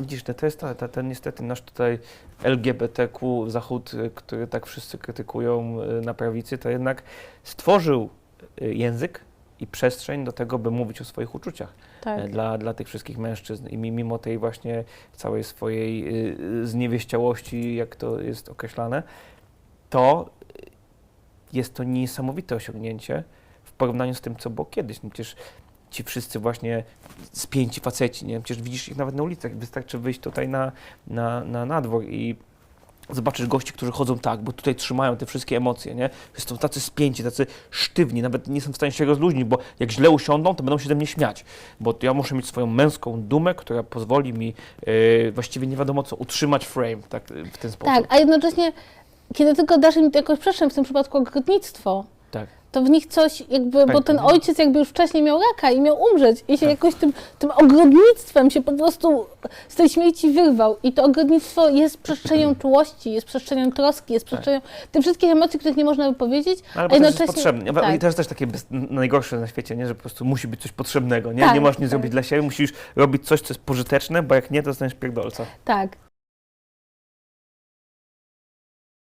widzisz, to jest ta, ta, ten niestety nasz tutaj LGBTQ Zachód, y, który tak wszyscy krytykują y, na prawicy, to jednak stworzył y, język i przestrzeń do tego, by mówić o swoich uczuciach Tak. dla, dla tych wszystkich mężczyzn. I mi- mimo tej właśnie całej swojej zniewieściałości, jak to jest określane, to jest to niesamowite osiągnięcie w porównaniu z tym, co było kiedyś. No przecież ci wszyscy właśnie spięci faceci, nie? Przecież widzisz ich nawet na ulicach. Wystarczy wyjść tutaj na, na, na, na dwór i zobaczysz gości, którzy chodzą tak, bo tutaj trzymają te wszystkie emocje, nie? Są tacy spięci, tacy sztywni, nawet nie są w stanie się rozluźnić, bo jak źle usiądą, to będą się ze mnie śmiać, bo ja muszę mieć swoją męską dumę, która pozwoli mi yy, właściwie nie wiadomo co, utrzymać frame tak, w ten sposób. tak, a jednocześnie, kiedy tylko dasz im jakąś przestrzeń, w tym przypadku ogrodnictwo, Tak. to w nich coś jakby, bo ten nie? ojciec jakby już wcześniej miał raka i miał umrzeć i się Tak. jakoś tym, tym ogrodnictwem się po prostu z tej śmieci wyrwał i to ogrodnictwo jest przestrzenią czułości, jest przestrzenią troski, jest przestrzenią tych wszystkich emocji, których nie można wypowiedzieć, No, Ale a też jest jednocześnie- potrzebne. tak. I to jest też takie bez, najgorsze na świecie, nie? że po prostu musi być coś potrzebnego. Nie, Tak, nie możesz nic tak. zrobić dla siebie, musisz robić coś, co jest pożyteczne, bo jak nie, to dostaniesz pierdolca. tak.